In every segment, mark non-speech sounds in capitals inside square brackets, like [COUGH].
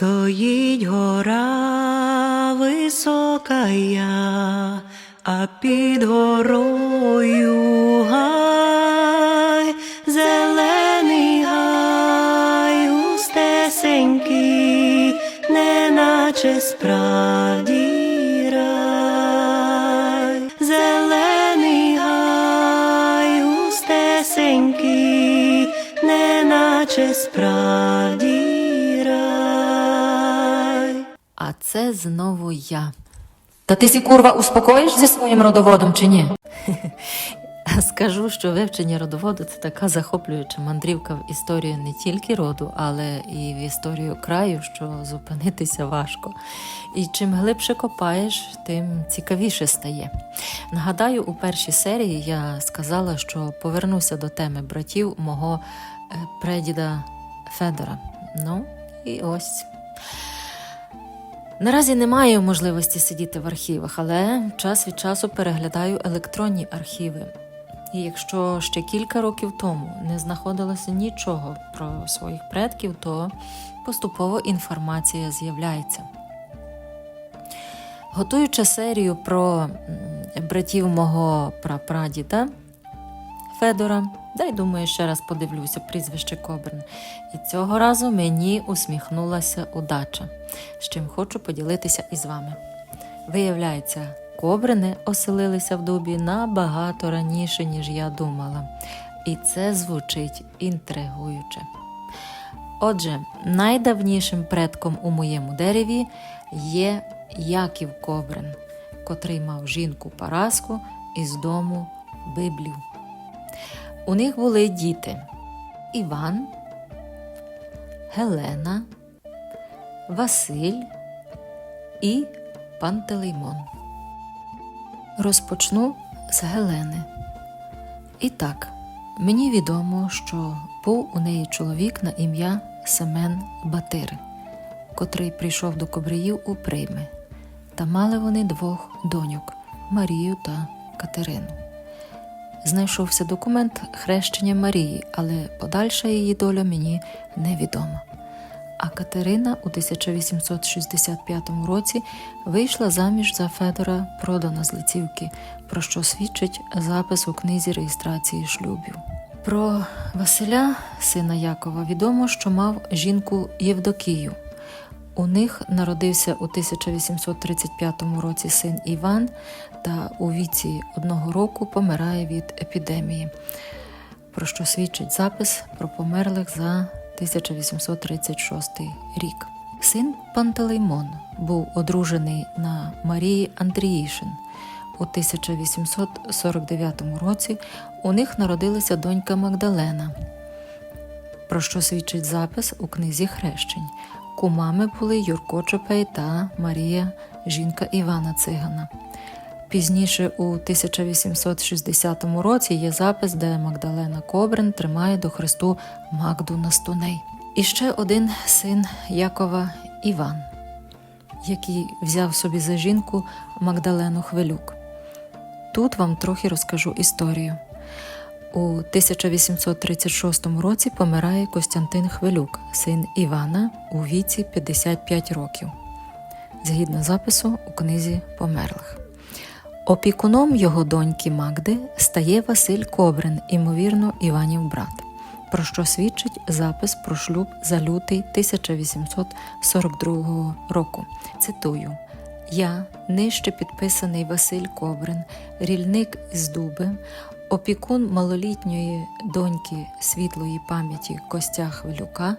Стоїть гора висока я, а під горою гай, зелений гай, густесенький, неначе справді рай. Зелений гай, справді це знову я. Та ти сі курва успокоїш зі своїм родоводом чи ні? [LAUGHS] Скажу, що вивчення родоводу це така захоплююча мандрівка в історію не тільки роду, але і в історію краю, що зупинитися важко. І чим глибше копаєш, тим цікавіше стає. Нагадаю, у першій серії я сказала, що повернуся до теми братів мого е, прадіда Федора. Ну, і ось. Наразі не маю можливості сидіти в архівах, але час від часу переглядаю електронні архіви. І якщо ще кілька років тому не знаходилося нічого про своїх предків, то поступово інформація з'являється. Готуючи серію про братів мого прапрадіда Федора, дай думаю, ще раз подивлюся прізвище Кобрин. І цього разу мені усміхнулася удача, з чим хочу поділитися із вами. Виявляється, кобрини оселилися в дубі набагато раніше, ніж я думала, і це звучить інтригуюче. Отже, найдавнішим предком у моєму дереві є Яків Кобрин, котрий мав жінку Параску із дому Библів. У них були діти Іван, Гелена, Василь і Пантелеймон. Розпочну з Гелени. І так, мені відомо, що був у неї чоловік на ім'я Семен Батир, котрий прийшов до Кобриїв у прийми, та мали вони двох доньок Марію та Катерину. Знайшовся документ хрещення Марії, але подальша її доля мені невідома. А Катерина у 1865 році вийшла заміж за Федора продана з лицівки, про що свідчить запис у книзі реєстрації шлюбів. Про Василя, сина Якова, відомо, що мав жінку Євдокію. У них народився у 1835 році син Іван, та у віці одного року помирає від епідемії, про що свідчить запис про померлих за 1836 рік. Син Пантелеймон був одружений на Марії Андріїшин. У 1849 році у них народилася донька Магдалена, про що свідчить запис у книзі хрещень. Кумами були Юрко Чопей та Марія, жінка Івана Цигана. Пізніше, у 1860 році, є запис, де Магдалена Кобрин тримає до Христу Магду Настуней. І ще один син Якова Іван, який взяв собі за жінку Магдалену Хвилюк. Тут вам трохи розкажу історію. У 1836 році помирає Костянтин Хвилюк, син Івана, у віці 55 років, згідно запису у книзі померлих. Опікуном його доньки Магди стає Василь Кобрин, імовірно, Іванів брат, про що свідчить запис про шлюб за лютий 1842 року. Цитую. Я, нижче підписаний Василь Кобрин, рільник із Дуби, опікун малолітньої доньки світлої пам'яті Костя Хвилюка,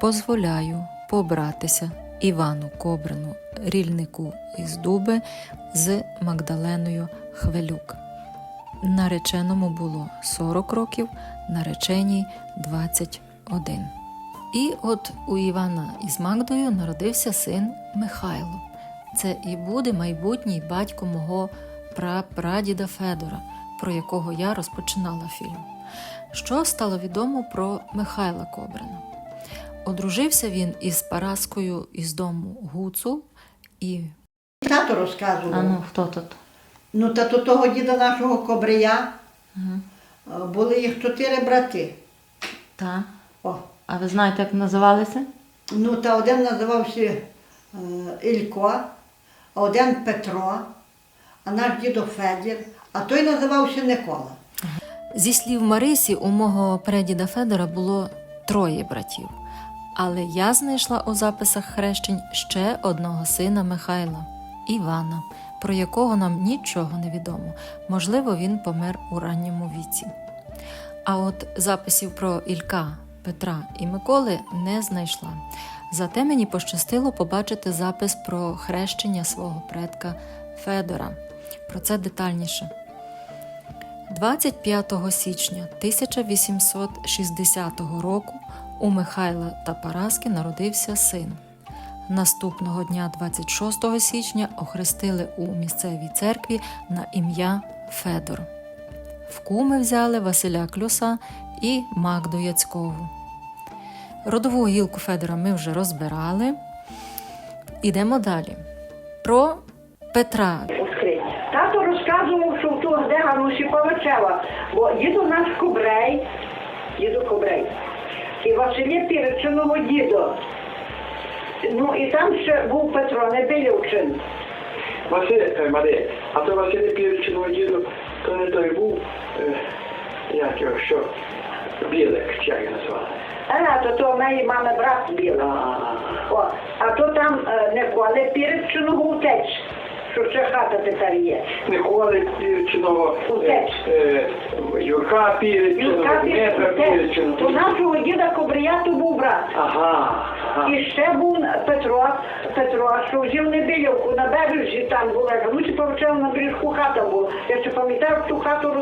позволяю побратися Івану Кобрину, рільнику із Дуби, з Магдаленою Хвилюк. Нареченому було 40 років, нареченій 21. І от у Івана із Магдою народився син Михайло. Це і буде майбутній батько мого прапрадіда Федора, про якого я розпочинала фільм. Що стало відомо про Михайла Кобрина? Одружився він із Параскою із дому Гуцул і. Тато розказував. А ну, хто тут? Ну, та то того діда нашого кобрия Ага. е, були їх чотири брати. Та. О, А ви знаєте, як називалися? Ну, та один називався е, Ілько, а один Петро, а наш дідо Федір, а той називався Никола. Зі слів Марисі, у мого прадіда Федора було троє братів. Але я знайшла у записах хрещень ще одного сина Михайла Івана, про якого нам нічого не відомо. Можливо, він помер у ранньому віці. А от записів про Ілька, Петра і Миколи не знайшла. Зате мені пощастило побачити запис про хрещення свого предка Федора. Про це детальніше. 25 січня 1860 року у Михайла та Параски народився син. Наступного дня, 26 січня, охрестили у місцевій церкві на ім'я Федор. В куми взяли Василя Клюса і Магду Яцькову. Родову гілку Федора ми вже розбирали. Ідемо далі. Про Петра. Тато розказував, що в ту де Ганусіковичева, бо діду наш Кобрей, діду Кобрей, і Василє Піричиного дідо. Ну і там ще був Петро Небилівчин. Василь, Марія, а то Василь Пірчиного діду, то не той був, е, як його, що, Білик, чи як його назвали. А, то то в неї мами брат біла. А, О, а то там е, Николи Піричиного утеч, що ще хата тепер є. Миколи Пірчиного, е, е, Юрка Пірчиного, Дмитра Піричиного. У нашого діда Кобрія то був брат. Ага, ага. І ще був Петро, Петро, що взяв Небилівку на березі там була. Ну, чи повчав на бережку хата була. Я ще пам'ятаю, ту хату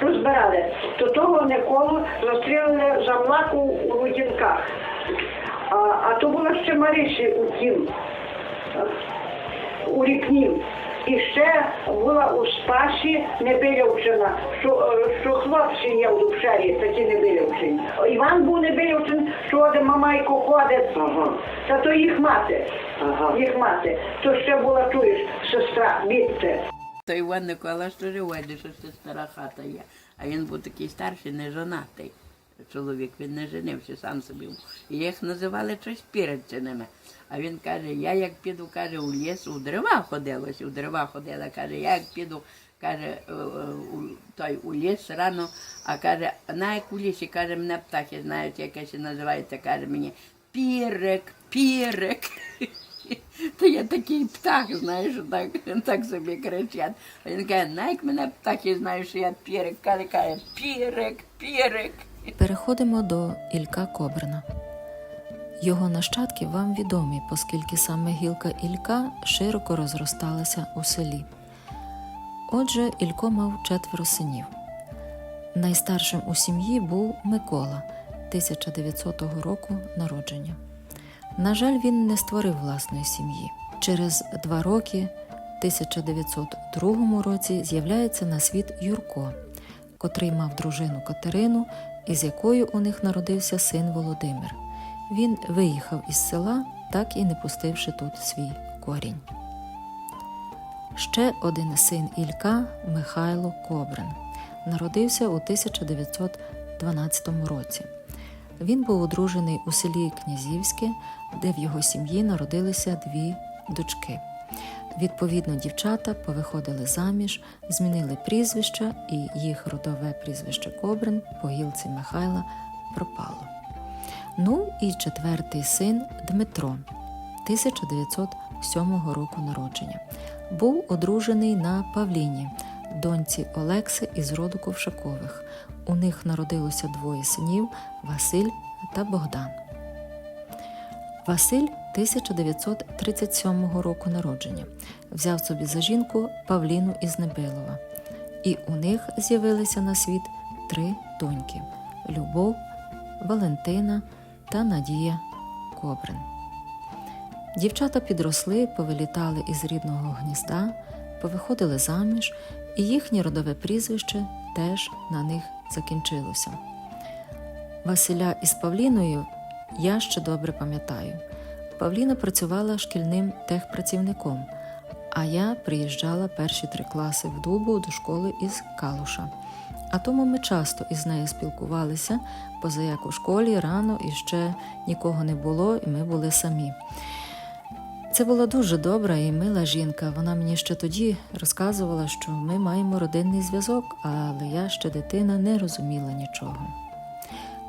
розбирали. То того Николу застрілили за млаку у Рудінках. А, а то була ще Мариші у тім, у Рікнім. І ще була у Спасі Небилівчина, що, е, що хлопці є в Дубшері, такі Небилівчині. Іван був Небилівчин, що де мамайко ходить, Ага. та то їх мати, Ага. їх мати. То ще була, чуєш, сестра, відте. То Іван Никола що живе, що це стара хата є. А він був такий старший, не жонатий чоловік, він не женився, сам собі. І їх називали щось пірицинами. А він каже, я як піду, каже, у ліс, у дерева ходилось, у дерева ходила, каже, я як піду, каже, е, е, у, той, у ліс рано, а каже, на як у лісі, каже, мене птахи знають, якесь називається, каже мені, пірик, пірик. [LAUGHS] То є такий птах, знаєш, так, так собі кричать. А він каже, найк мене птахи що я пірик. Каже, каже, пірик, пірик. Переходимо до Ілька Кобрина. Його нащадки вам відомі, оскільки саме гілка Ілька широко розросталася у селі. Отже, Ілько мав четверо синів. Найстаршим у сім'ї був Микола 1900 року народження. На жаль, він не створив власної сім'ї. Через два роки, в 1902 році, з'являється на світ Юрко, котрий мав дружину Катерину, із якою у них народився син Володимир. Він виїхав із села, так і не пустивши тут свій корінь. Ще один син Ілька Михайло Кобрин народився у 1912 році. Він був одружений у селі Князівське, де в його сім'ї народилися дві дочки. Відповідно, дівчата повиходили заміж, змінили прізвища, і їх родове прізвище Кобрин по гілці Михайла пропало. Ну і четвертий син Дмитро 1907 року народження. Був одружений на Павліні, доньці Олекси із роду Ковшакових. У них народилося двоє синів Василь та Богдан. Василь 1937 року народження взяв собі за жінку Павліну із Небилова, і у них з'явилися на світ три доньки: Любов, Валентина та Надія Кобрин. Дівчата підросли, повилітали із рідного гнізда, повиходили заміж, і їхнє родове прізвище теж на них закінчилося. Василя із Павліною я ще добре пам'ятаю. Павліна працювала шкільним техпрацівником, а я приїжджала перші три класи в Дубу до школи із Калуша. А тому ми часто із нею спілкувалися, поза як у школі рано і ще нікого не було, і ми були самі. Це була дуже добра і мила жінка. Вона мені ще тоді розказувала, що ми маємо родинний зв'язок, але я ще дитина не розуміла нічого.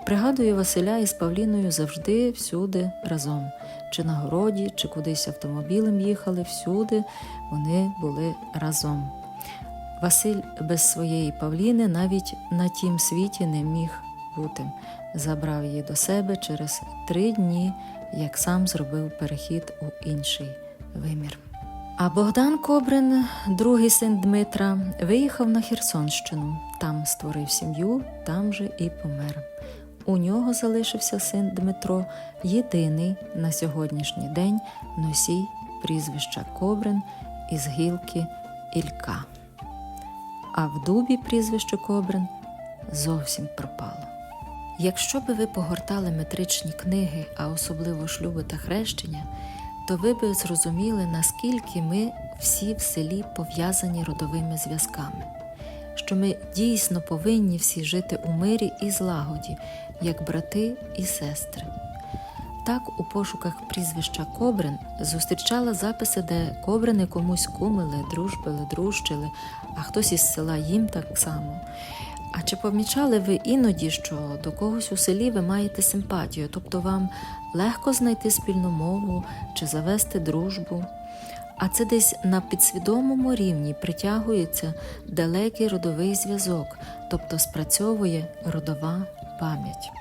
Пригадую Василя із Павліною завжди всюди разом. Чи на городі, чи кудись автомобілем їхали, всюди вони були разом. Василь без своєї Павліни навіть на тім світі не міг бути. Забрав її до себе через три дні, як сам зробив перехід у інший вимір. А Богдан Кобрин, другий син Дмитра, виїхав на Херсонщину. Там створив сім'ю, там же і помер. У нього залишився син Дмитро, єдиний на сьогоднішній день носій прізвища Кобрин із гілки Ілька. А в дубі прізвище Кобрин зовсім пропало. Якщо би ви погортали метричні книги, а особливо шлюби та хрещення, то ви би зрозуміли, наскільки ми всі в селі пов'язані родовими зв'язками, що ми дійсно повинні всі жити у мирі і злагоді, як брати і сестри. Так, у пошуках прізвища Кобрин зустрічала записи, де Кобрини комусь кумили, дружбили, дружчили, а хтось із села їм так само. А чи помічали ви іноді, що до когось у селі ви маєте симпатію, тобто вам легко знайти спільну мову чи завести дружбу? А це десь на підсвідомому рівні притягується далекий родовий зв'язок, тобто спрацьовує родова пам'ять.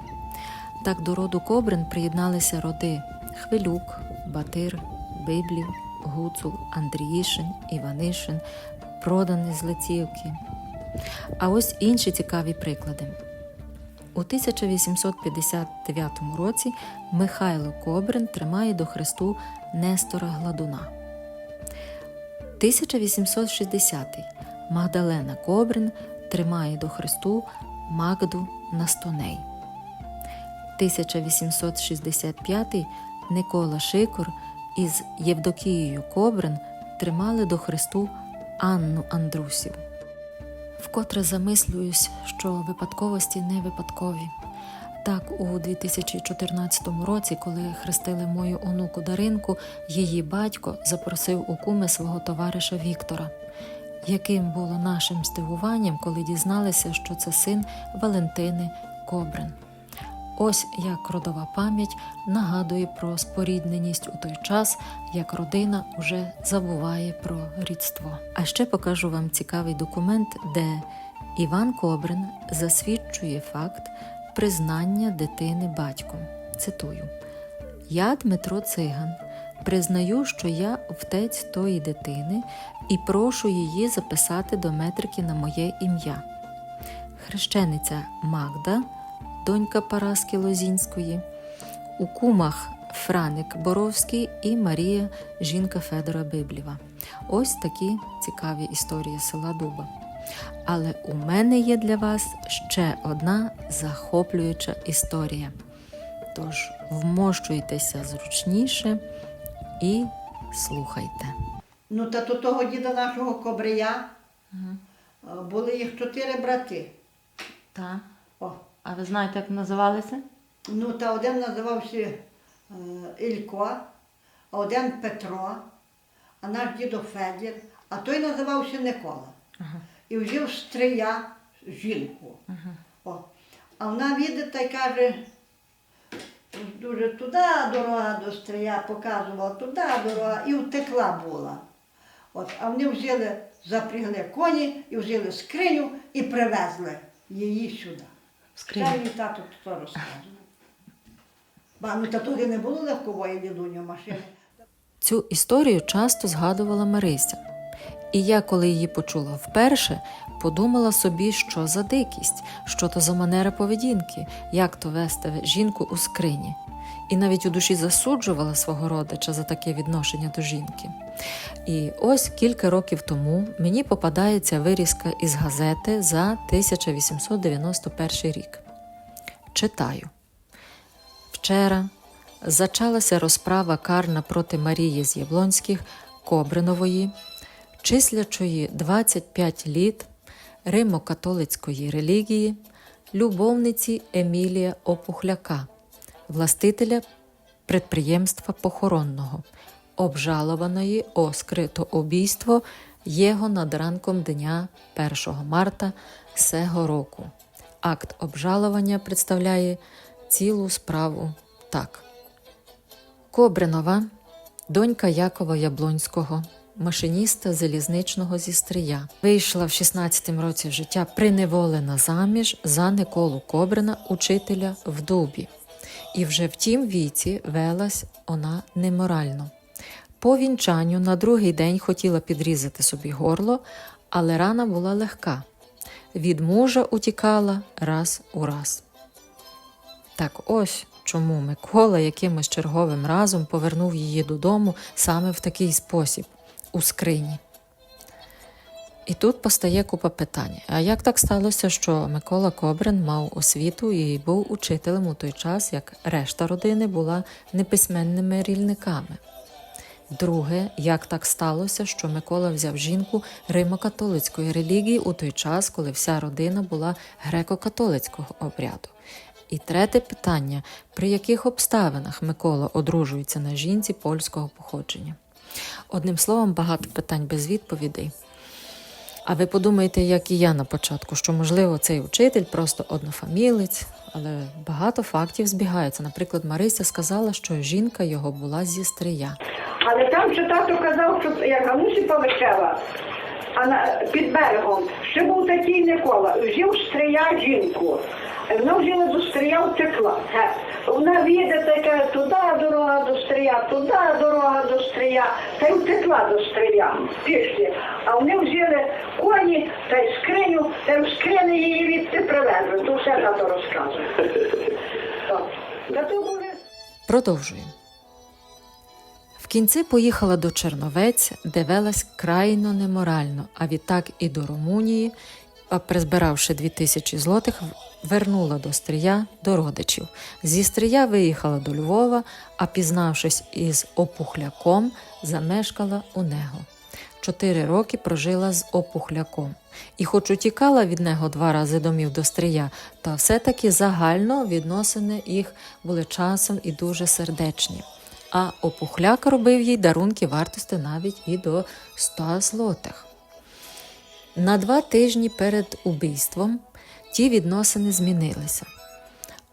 Так до роду Кобрин приєдналися роди Хвилюк, Батир, Библів, Гуцул, Андріїшин, Іванишин, Проданий з Лицівки. А ось інші цікаві приклади. У 1859 році Михайло Кобрин тримає до хресту Нестора Гладуна. 1860 Магдалена Кобрин тримає до хресту Магду Настоней. 1865 Никола Шикор із Євдокією Кобрин тримали до хресту Анну Андрусів. Вкотре замислююсь, що випадковості не випадкові. Так, у 2014 році, коли хрестили мою онуку Даринку, її батько запросив у куми свого товариша Віктора. Яким було нашим здивуванням, коли дізналися, що це син Валентини Кобрин. Ось як родова пам'ять нагадує про спорідненість у той час, як родина уже забуває про рідство. А ще покажу вам цікавий документ, де Іван Кобрин засвідчує факт признання дитини батьком. Цитую: Я, Дмитро Циган, признаю, що я втець тої дитини і прошу її записати до метрики на моє ім'я. Хрещениця Магда донька Параски Лозінської, у кумах Франик Боровський і Марія, жінка Федора Библєва. Ось такі цікаві історії села Дуба. Але у мене є для вас ще одна захоплююча історія. Тож вмощуйтеся зручніше і слухайте. Ну, та до того діда нашого Кобрия е, були їх чотири брати. Так. О, А ви знаєте, як називалися? Ну, та один називався е, Ілько, а один Петро, а наш дідо Федір, а той називався Никола. І взяв стрия жінку. О. А вона віде та й каже, дуже туди дорога до стрия, показувала, туди дорога, і втекла була. От, а вони взяли, запрягли коні і взяли скриню і привезли її сюди. Це мій тато то розказував. Ба, ну та тоді не було легкової дідуню машини. Цю історію часто згадувала Марися. І я, коли її почула вперше, подумала собі, що за дикість, що то за манера поведінки, як то вести жінку у скрині. І навіть у душі засуджувала свого родича за таке відношення до жінки. І ось кілька років тому мені попадається вирізка із газети за 1891 рік. Читаю. Вчора зачалася розправа карна проти Марії з Яблонських Кобринової, числячої 25 літ, римо-католицької релігії, любовниці Емілія Опухляка, властителя підприємства похоронного, обжалованої о скрито обійство його над ранком дня 1 марта сего року. Акт обжалування представляє цілу справу так. Кобринова, донька Якова Яблонського, машиніста залізничного зі Стрия, вийшла в 16 році життя приневолена заміж за Николу Кобрина, учителя в Дубі. І вже в тім віці велась вона неморально. По вінчанню на другий день хотіла підрізати собі горло, але рана була легка. Від мужа утікала раз у раз. Так ось чому Микола якимось черговим разом повернув її додому саме в такий спосіб у скрині. І тут постає купа питань: а як так сталося, що Микола Кобрин мав освіту і був учителем у той час, як решта родини була неписьменними рільниками? Друге, як так сталося, що Микола взяв жінку римо-католицької релігії у той час, коли вся родина була греко-католицького обряду? І третє питання: при яких обставинах Микола одружується на жінці польського походження? Одним словом, багато питань без відповідей. А ви подумаєте, як і я на початку, що можливо цей учитель просто однофамілець, але багато фактів збігаються. Наприклад, Марися сказала, що жінка його була зі стрия. Але там ще тато казав, що як Галуші повечела, а на, під берегом ще був такий Микола, жив стрия жінку. Вона взяла до стрия втекла. Вона їде така, туди дорога до стрия, туди дорога до стрия, та й втекла до стрия. Пішли. А вони взяли коні та й скриню, та й в скрині її відти привезли. То все тато розказує. [LAUGHS] Та то були Продовжуємо. В кінці поїхала до Черновець, де велась крайно неморально, а відтак і до Румунії, а призбиравши дві тисячі злотих, вернула до Стрия до родичів. Зі Стрия виїхала до Львова, а пізнавшись із Опухляком, замешкала у него. Чотири роки прожила з Опухляком. І хоч утікала від нього два рази домів до Стрия, та все-таки загально відносини їх були часом і дуже сердечні. А Опухляк робив їй дарунки вартості навіть і до 100 злотих. На два тижні перед убійством ті відносини змінилися.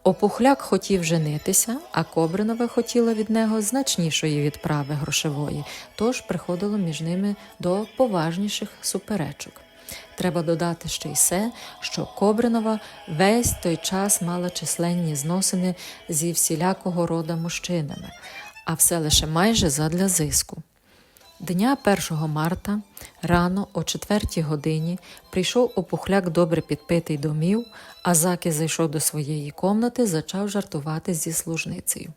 Опухляк хотів женитися, а Кобринова хотіла від нього значнішої відправи грошової, тож приходило між ними до поважніших суперечок. Треба додати ще й се, що Кобринова весь той час мала численні зносини зі всілякого рода мужчинами, а все лише майже задля зиску. Дня 1 марта рано о 4 годині прийшов опухляк добре підпитий домів, а заки зайшов до своєї комнати, зачав жартувати зі служницею.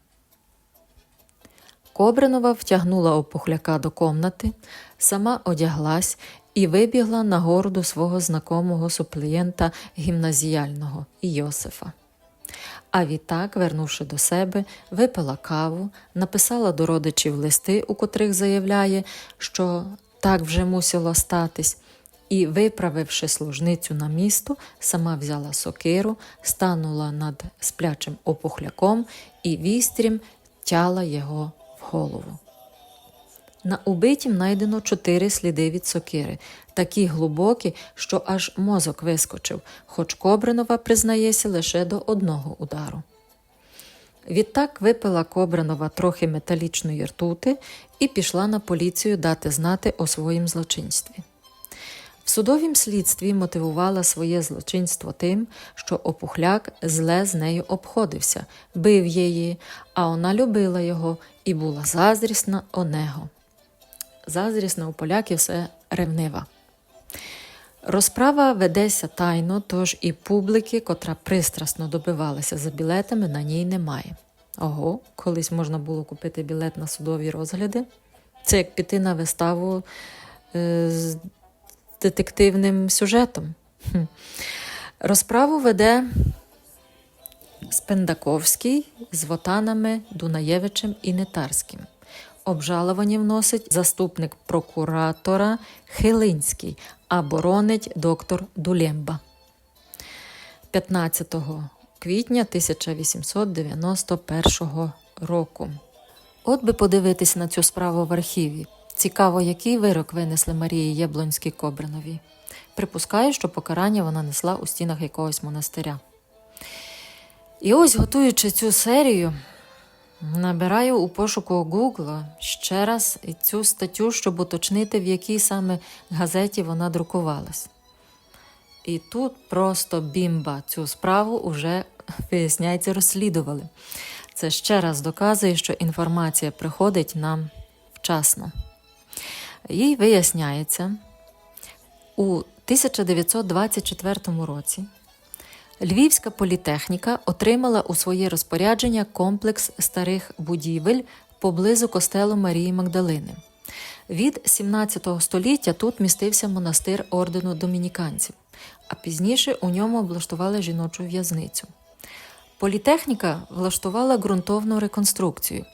Кобринова втягнула опухляка до комнати, сама одяглась і вибігла на гору до свого знакомого суплієнта гімназіального Йосифа. А відтак, вернувши до себе, випила каву, написала до родичів листи, у котрих заявляє, що так вже мусило статись, і, виправивши служницю на місто, сама взяла сокиру, станула над сплячим опухляком і вістрім тяла його в голову. На убитім знайдено чотири сліди від сокири, такі глибокі, що аж мозок вискочив, хоч Кобринова признається лише до одного удару. Відтак випила Кобринова трохи металічної ртути і пішла на поліцію дати знати о своїм злочинстві. В судовім слідстві мотивувала своє злочинство тим, що опухляк зле з нею обходився, бив її, а вона любила його і була заздрісна онего. Заздрісна у поляків все ревнива. Розправа ведеться тайно, тож і публіки, котра пристрасно добивалася за білетами, на ній немає. Ого, колись можна було купити білет на судові розгляди. Це як піти на виставу е, з детективним сюжетом. Хм. Розправу веде Спендаковський з Вотанами Дунаєвичем і Нетарським. Обжалування вносить заступник прокуратора Хилинський, а боронить доктор Дулємба. 15 квітня 1891 року. От би подивитись на цю справу в архіві. Цікаво, який вирок винесли Марії Яблонській Кобриновій. Припускаю, що покарання вона несла у стінах якогось монастиря. І ось, готуючи цю серію, набираю у пошуку Гугла ще раз цю статтю, щоб уточнити, в якій саме газеті вона друкувалась. І тут просто бімба цю справу вже, виясняється, розслідували. Це ще раз доказує, що інформація приходить нам вчасно. Їй виясняється, у 1924 році Львівська політехніка отримала у своє розпорядження комплекс старих будівель поблизу костелу Марії Магдалини. Від 17 століття тут містився монастир ордену домініканців, а пізніше у ньому облаштували жіночу в'язницю. Політехніка влаштувала ґрунтовну реконструкцію.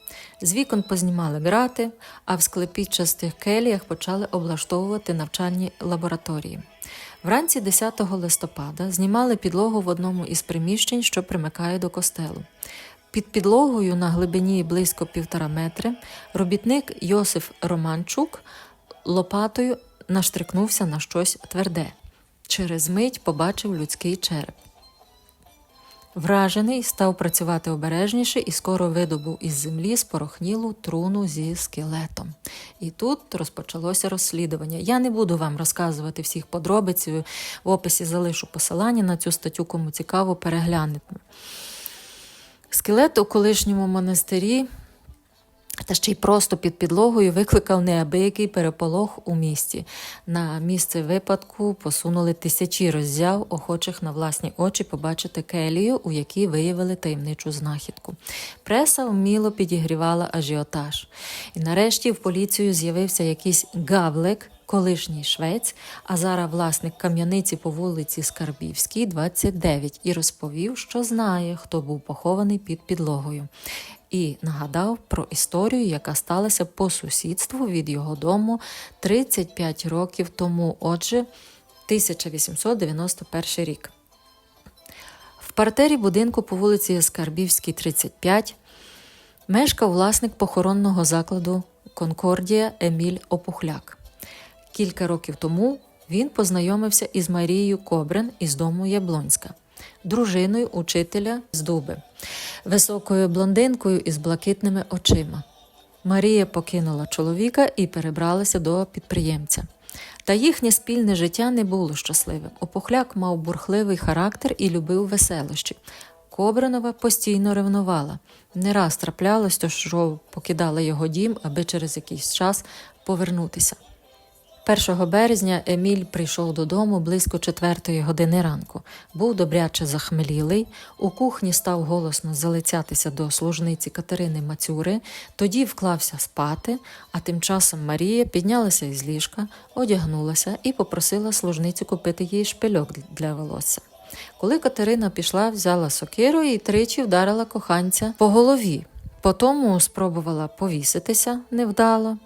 З вікон познімали грати, а в склепічастих келіях почали облаштовувати навчальні лабораторії. Вранці 10 листопада знімали підлогу в одному із приміщень, що примикає до костелу. Під підлогою на глибині близько півтора метри робітник Йосиф Романчук лопатою наштрикнувся на щось тверде. Через мить побачив людський череп. Вражений став працювати обережніше і скоро видобув із землі спорохнілу труну зі скелетом. І тут розпочалося розслідування. Я не буду вам розказувати всіх подробиць. В описі залишу посилання на цю статтю, кому цікаво, переглянете. Скелет у колишньому монастирі та ще й просто під підлогою викликав неабиякий переполох у місті. На місце випадку посунули тисячі роззяв, охочих на власні очі побачити келію, у якій виявили таємничу знахідку. Преса вміло підігрівала ажіотаж. І нарешті в поліцію з'явився якийсь гавлик, колишній швець, а зараз власник кам'яниці по вулиці Скарбівській, 29, і розповів, що знає, хто був похований під підлогою. І нагадав про історію, яка сталася по сусідству від його дому 35 років тому, отже, 1891 рік. В партері будинку по вулиці Скарбівській, 35, мешкав власник похоронного закладу Конкордія Еміль Опухляк. Кілька років тому він познайомився із Марією Кобрин із дому Яблонська, дружиною учителя з Дуби, високою блондинкою із блакитними очима. Марія покинула чоловіка і перебралася до підприємця. Та їхнє спільне життя не було щасливим. Опухляк мав бурхливий характер і любив веселощі. Кобринова постійно ревнувала. Не раз траплялось, що покидала його дім, аби через якийсь час повернутися. 1 березня Еміль прийшов додому близько четвертої години ранку. Був добряче захмелілий. У кухні став голосно залицятися до служниці Катерини Мацюри, тоді вклався спати, а тим часом Марія піднялася із ліжка, одягнулася і попросила служницю купити їй шпильок для волосся. Коли Катерина пішла, взяла сокиру і тричі вдарила коханця по голові. Потому спробувала повіситися невдало,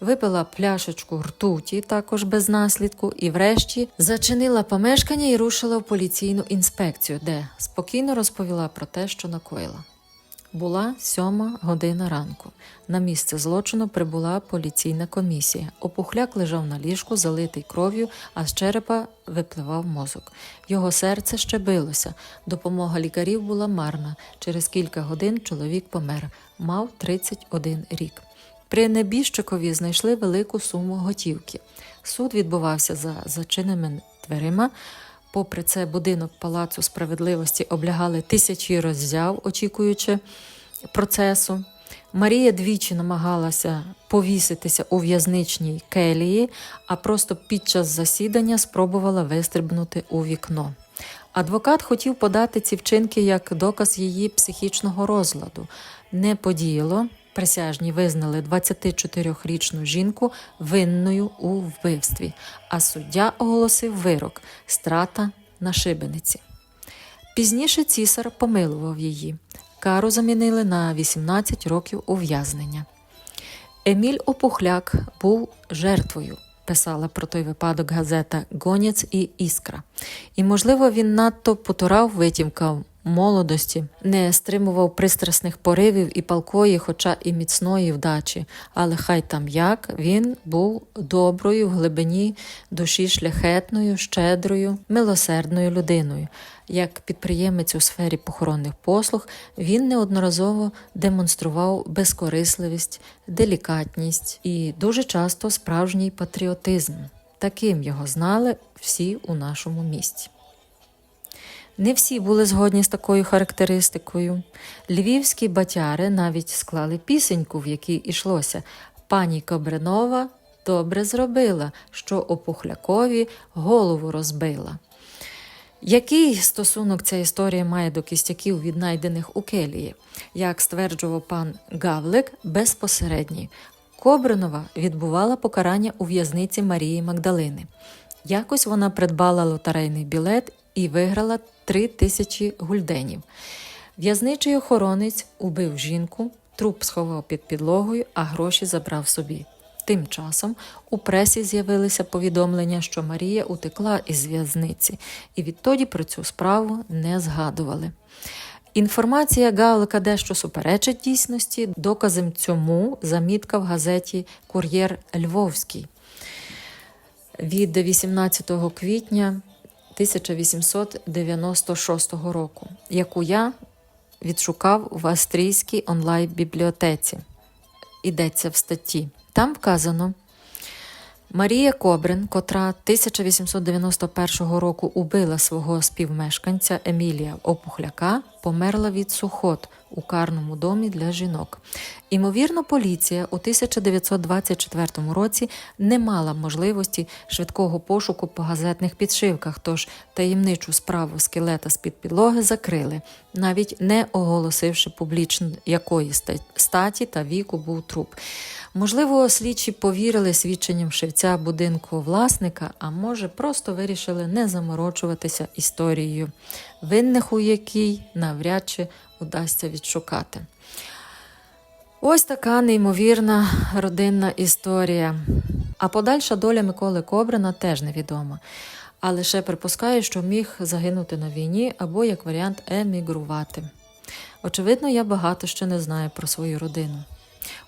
випила пляшечку ртуті, також без наслідку, і врешті зачинила помешкання і рушила в поліційну інспекцію, де спокійно розповіла про те, що накоїла. Була сьома година ранку. На місце злочину прибула поліційна комісія. Опухляк лежав на ліжку, залитий кров'ю, а з черепа випливав мозок. Його серце ще билося. Допомога лікарів була марна. Через кілька годин чоловік помер. Мав 31 рік. При небіжчикові знайшли велику суму готівки. Суд відбувався за зачиненими дверима. Попри це, будинок Палацу справедливості облягали тисячі роззяв, очікуючи процесу. Марія двічі намагалася повіситися у в'язничній келії, а просто під час засідання спробувала вистрибнути у вікно. Адвокат хотів подати ці вчинки як доказ її психічного розладу. Не подіяло. Присяжні визнали 24-річну жінку винною у вбивстві, а суддя оголосив вирок страта на шибениці. Пізніше цісар помилував її. Кару замінили на 18 років ув'язнення. Еміль Опухляк був жертвою. Писала про той випадок газета Гонець і Іскра. І, можливо, він надто потурав витімкам молодості, не стримував пристрасних поривів і палкої, хоча і міцної вдачі. Але хай там як він був доброю в глибині душі шляхетною, щедрою, милосердною людиною. Як підприємець у сфері похоронних послуг, він неодноразово демонстрував безкорисливість, делікатність і дуже часто справжній патріотизм. Таким його знали всі у нашому місті. Не всі були згодні з такою характеристикою. Львівські батяри навіть склали пісеньку, в якій ішлося Пані Кобринова добре зробила, що опухлякові голову розбила. Який стосунок ця історія має до кістяків, віднайдених у келії? Як стверджував пан Гавлик, безпосередній. Кобринова відбувала покарання у в'язниці Марії Магдалини. Якось вона придбала лотерейний білет і виграла три тисячі гульденів. В'язничий охоронець убив жінку, труп сховав під підлогою, а гроші забрав собі. Тим часом у пресі з'явилися повідомлення, що Марія утекла із в'язниці, і відтоді про цю справу не згадували. Інформація Галика дещо суперечить дійсності. Доказом цьому замітка в газеті Кур'єр Львовський від 18 квітня 1896 року, яку я відшукав в австрійській онлайн-бібліотеці. Йдеться в статті. Там вказано. Марія Кобрин, котра 1891 року убила свого співмешканця Емілія Опухляка, померла від сухот у карному домі для жінок. Імовірно, поліція у 1924 році не мала можливості швидкого пошуку по газетних підшивках, тож таємничу справу скелета з-під підлоги закрили, навіть не оголосивши публічно, якої статі та віку був труп. Можливо, слідчі повірили свідченням шевця будинку власника, а може, просто вирішили не заморочуватися історією, винних у якій навряд чи удасться відшукати. Ось така неймовірна родинна історія. А подальша доля Миколи Кобрина теж невідома. А лише припускаю, що міг загинути на війні або, як варіант, емігрувати. Очевидно, я багато ще не знаю про свою родину.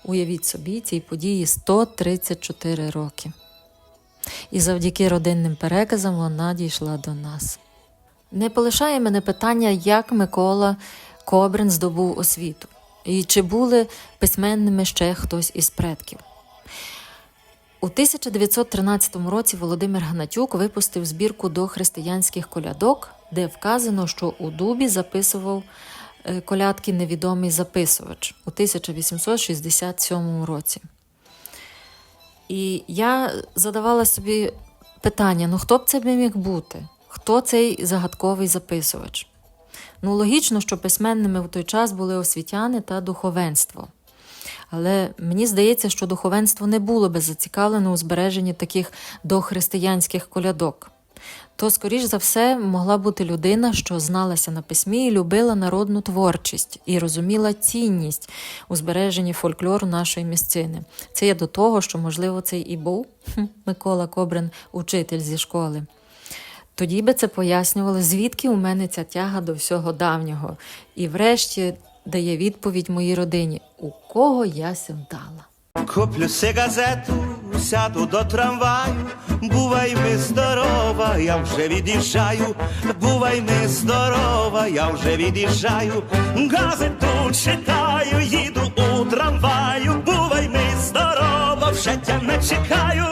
Уявіть собі, цій події 134 роки. І завдяки родинним переказам вона дійшла до нас. Не полишає мене питання, як Микола Кобрин здобув освіту, і чи були письменними ще хтось із предків. У 1913 році Володимир Гнатюк випустив збірку до християнських колядок, де вказано, що у Дубі записував е, колядки невідомий записувач у 1867 році. І я задавала собі питання: ну хто б це міг бути? Хто цей загадковий записувач? Ну, логічно, що письменними в той час були освітяни та духовенство. Але мені здається, що духовенство не було би зацікавлене у збереженні таких дохристиянських колядок. То, скоріш за все, могла бути людина, що зналася на письмі і любила народну творчість і розуміла цінність у збереженні фольклору нашої місцини. Це є до того, що, можливо, це і був Микола Кобрин, учитель зі школи. Тоді би це пояснювало, звідки у мене ця тяга до всього давнього. І врешті дає відповідь моїй родині, у кого я сим дала. Куплю си газету, сяду до трамваю, бувай ми здорова, я вже від'їжджаю, бувай ми здорова, я вже від'їжджаю, газету читаю, їду у трамваю, бувай ми здорова, вже тя не чекаю.